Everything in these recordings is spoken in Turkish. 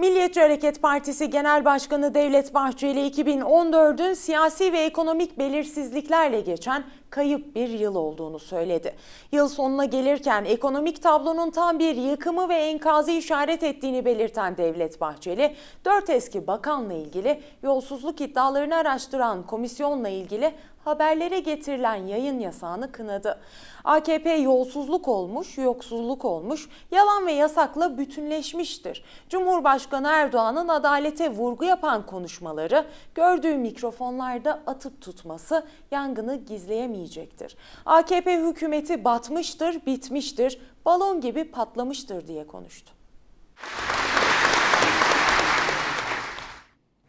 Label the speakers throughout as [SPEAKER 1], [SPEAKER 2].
[SPEAKER 1] Milliyetçi Hareket Partisi Genel Başkanı Devlet Bahçeli 2014'ün siyasi ve ekonomik belirsizliklerle geçen kayıp bir yıl olduğunu söyledi. Yıl sonuna gelirken ekonomik tablonun tam bir yıkımı ve enkazı işaret ettiğini belirten Devlet Bahçeli, dört eski bakanla ilgili yolsuzluk iddialarını araştıran komisyonla ilgili haberlere getirilen yayın yasağını kınadı. AKP yolsuzluk olmuş, yoksulluk olmuş, yalan ve yasakla bütünleşmiştir. Cumhurbaşkanı Erdoğan'ın adalete vurgu yapan konuşmaları, gördüğü mikrofonlarda atıp tutması yangını gizleyemeyecektir. AKP hükümeti batmıştır, bitmiştir, balon gibi patlamıştır diye konuştu.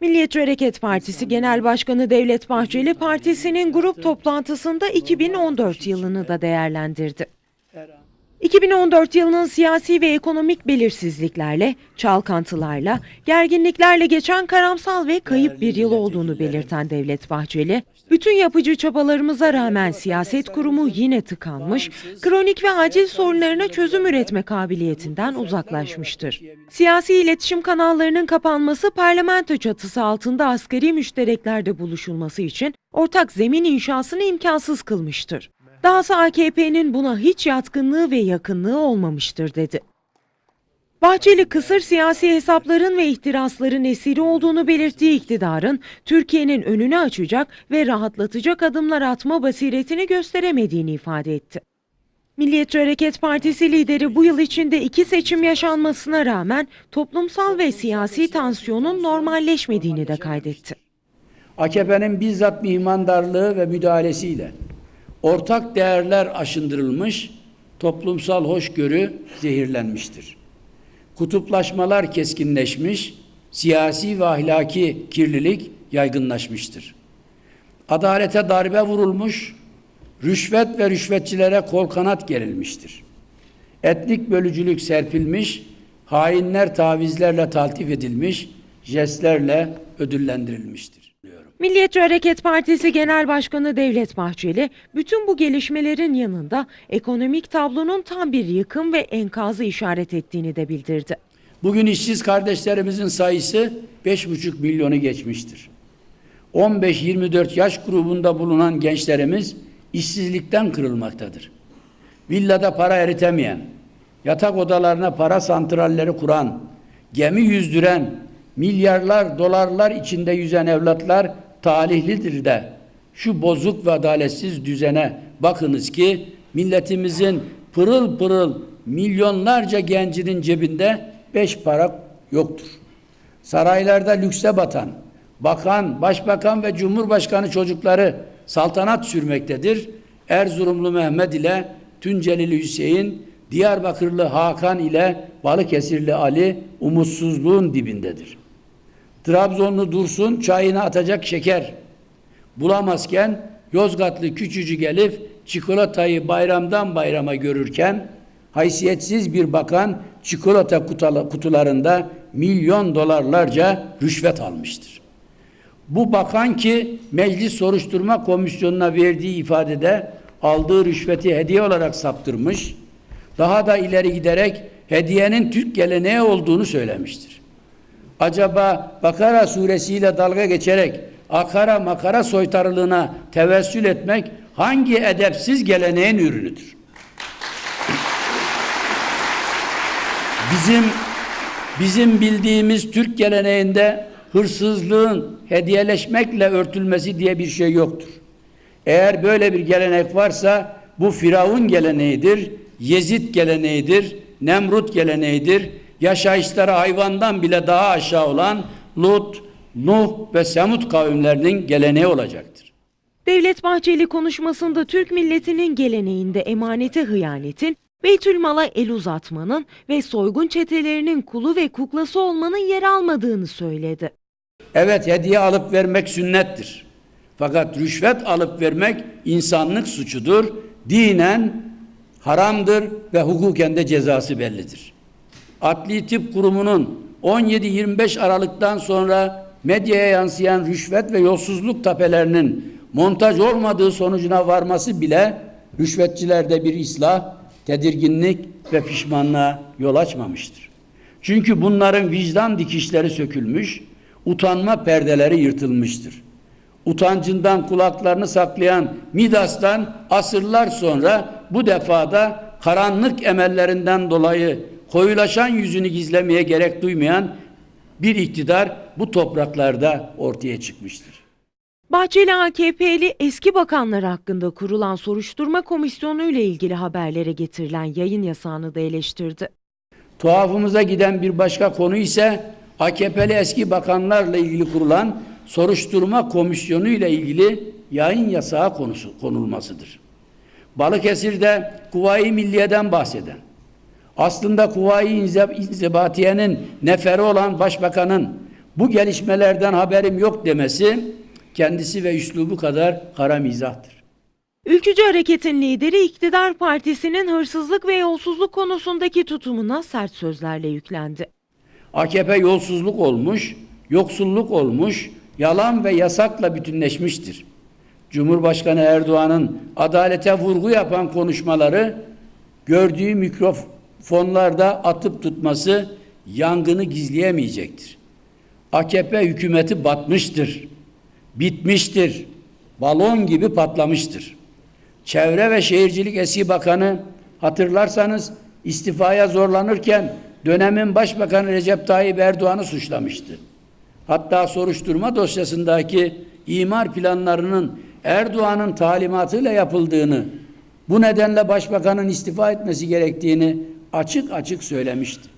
[SPEAKER 1] Milliyetçi Hareket Partisi Genel Başkanı Devlet Bahçeli partisinin grup toplantısında 2014 yılını da değerlendirdi. 2014 yılının siyasi ve ekonomik belirsizliklerle, çalkantılarla, gerginliklerle geçen karamsal ve kayıp bir yıl olduğunu belirten Devlet Bahçeli, bütün yapıcı çabalarımıza rağmen siyaset kurumu yine tıkanmış, kronik ve acil sorunlarına çözüm üretme kabiliyetinden uzaklaşmıştır. Siyasi iletişim kanallarının kapanması parlamento çatısı altında asgari müştereklerde buluşulması için ortak zemin inşasını imkansız kılmıştır. Dahası AKP'nin buna hiç yatkınlığı ve yakınlığı olmamıştır dedi. Bahçeli kısır siyasi hesapların ve ihtirasların esiri olduğunu belirttiği iktidarın Türkiye'nin önünü açacak ve rahatlatacak adımlar atma basiretini gösteremediğini ifade etti. Milliyetçi Hareket Partisi lideri bu yıl içinde iki seçim yaşanmasına rağmen toplumsal ve siyasi tansiyonun normalleşmediğini de kaydetti.
[SPEAKER 2] AKP'nin bizzat mimandarlığı ve müdahalesiyle ortak değerler aşındırılmış, toplumsal hoşgörü zehirlenmiştir. Kutuplaşmalar keskinleşmiş, siyasi ve ahlaki kirlilik yaygınlaşmıştır. Adalete darbe vurulmuş, rüşvet ve rüşvetçilere kol kanat gerilmiştir. Etnik bölücülük serpilmiş, hainler tavizlerle taltif edilmiş, jestlerle ödüllendirilmiştir.
[SPEAKER 1] Milliyetçi Hareket Partisi Genel Başkanı Devlet Bahçeli, bütün bu gelişmelerin yanında ekonomik tablonun tam bir yıkım ve enkazı işaret ettiğini de bildirdi.
[SPEAKER 2] Bugün işsiz kardeşlerimizin sayısı 5,5 milyonu geçmiştir. 15-24 yaş grubunda bulunan gençlerimiz işsizlikten kırılmaktadır. Villada para eritemeyen, yatak odalarına para santralleri kuran, gemi yüzdüren, milyarlar dolarlar içinde yüzen evlatlar talihlidir de şu bozuk ve adaletsiz düzene bakınız ki milletimizin pırıl pırıl milyonlarca gencinin cebinde beş para yoktur. Saraylarda lükse batan, bakan, başbakan ve cumhurbaşkanı çocukları saltanat sürmektedir. Erzurumlu Mehmet ile Tuncelili Hüseyin, Diyarbakırlı Hakan ile Balıkesirli Ali umutsuzluğun dibindedir. Trabzonlu Dursun çayına atacak şeker bulamazken Yozgatlı küçücük Elif çikolatayı bayramdan bayrama görürken haysiyetsiz bir bakan çikolata kutularında milyon dolarlarca rüşvet almıştır. Bu bakan ki Meclis Soruşturma Komisyonu'na verdiği ifadede aldığı rüşveti hediye olarak saptırmış, daha da ileri giderek hediyenin Türk geleneği olduğunu söylemiştir. Acaba Bakara suresiyle dalga geçerek akara makara soytarılığına tevessül etmek hangi edepsiz geleneğin ürünüdür? Bizim bizim bildiğimiz Türk geleneğinde hırsızlığın hediyeleşmekle örtülmesi diye bir şey yoktur. Eğer böyle bir gelenek varsa bu Firavun geleneğidir, Yezid geleneğidir, Nemrut geleneğidir. Yaşayışları hayvandan bile daha aşağı olan Lut, Nuh ve Semud kavimlerinin geleneği olacaktır.
[SPEAKER 1] Devlet Bahçeli konuşmasında Türk milletinin geleneğinde emanete hıyanetin, Beytülmal'a el uzatmanın ve soygun çetelerinin kulu ve kuklası olmanın yer almadığını söyledi.
[SPEAKER 2] Evet hediye alıp vermek sünnettir. Fakat rüşvet alıp vermek insanlık suçudur. Dinen haramdır ve hukuken de cezası bellidir. Adli Tıp Kurumu'nun 17-25 Aralık'tan sonra medyaya yansıyan rüşvet ve yolsuzluk tapelerinin montaj olmadığı sonucuna varması bile rüşvetçilerde bir ıslah, tedirginlik ve pişmanlığa yol açmamıştır. Çünkü bunların vicdan dikişleri sökülmüş, utanma perdeleri yırtılmıştır. Utancından kulaklarını saklayan Midas'tan asırlar sonra bu defada karanlık emellerinden dolayı koyulaşan yüzünü gizlemeye gerek duymayan bir iktidar bu topraklarda ortaya çıkmıştır.
[SPEAKER 1] Bahçeli AKP'li eski bakanlar hakkında kurulan soruşturma komisyonu ile ilgili haberlere getirilen yayın yasağını da eleştirdi.
[SPEAKER 2] Tuhafımıza giden bir başka konu ise AKP'li eski bakanlarla ilgili kurulan soruşturma komisyonu ile ilgili yayın yasağı konusu konulmasıdır. Balıkesir'de Kuvayi Milliye'den bahseden, aslında Kuvayi İnzibatiye'nin neferi olan başbakanın bu gelişmelerden haberim yok demesi kendisi ve üslubu kadar kara mizahtır.
[SPEAKER 1] Ülkücü Hareket'in lideri iktidar partisinin hırsızlık ve yolsuzluk konusundaki tutumuna sert sözlerle yüklendi.
[SPEAKER 2] AKP yolsuzluk olmuş, yoksulluk olmuş, yalan ve yasakla bütünleşmiştir. Cumhurbaşkanı Erdoğan'ın adalete vurgu yapan konuşmaları gördüğü mikrofonlarda atıp tutması yangını gizleyemeyecektir. AKP hükümeti batmıştır, bitmiştir, balon gibi patlamıştır. Çevre ve Şehircilik Eski Bakanı hatırlarsanız istifaya zorlanırken dönemin Başbakanı Recep Tayyip Erdoğan'ı suçlamıştı. Hatta soruşturma dosyasındaki imar planlarının Erdoğan'ın talimatıyla yapıldığını, bu nedenle başbakanın istifa etmesi gerektiğini açık açık söylemişti.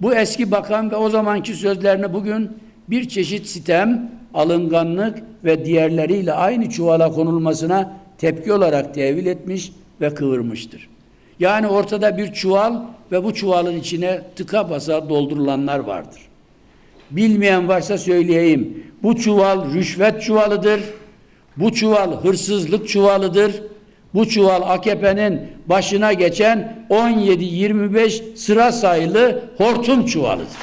[SPEAKER 2] Bu eski bakan ve o zamanki sözlerini bugün bir çeşit sitem, alınganlık ve diğerleriyle aynı çuvala konulmasına tepki olarak tevil etmiş ve kıvırmıştır. Yani ortada bir çuval ve bu çuvalın içine tıka basa doldurulanlar vardır. Bilmeyen varsa söyleyeyim. Bu çuval rüşvet çuvalıdır. Bu çuval hırsızlık çuvalıdır. Bu çuval AKP'nin başına geçen 17-25 sıra sayılı hortum çuvalıdır.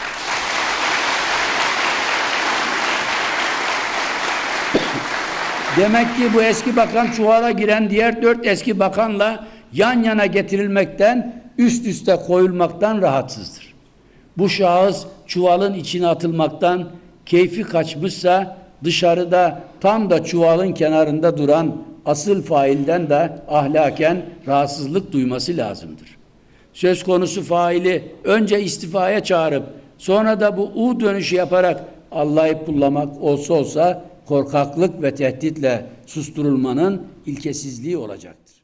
[SPEAKER 2] Demek ki bu eski bakan çuvala giren diğer dört eski bakanla yan yana getirilmekten, üst üste koyulmaktan rahatsızdır. Bu şahıs çuvalın içine atılmaktan keyfi kaçmışsa dışarıda tam da çuvalın kenarında duran asıl failden de ahlaken rahatsızlık duyması lazımdır. Söz konusu faili önce istifaya çağırıp sonra da bu U dönüşü yaparak Allah'ı pullamak olsa olsa korkaklık ve tehditle susturulmanın ilkesizliği olacaktır.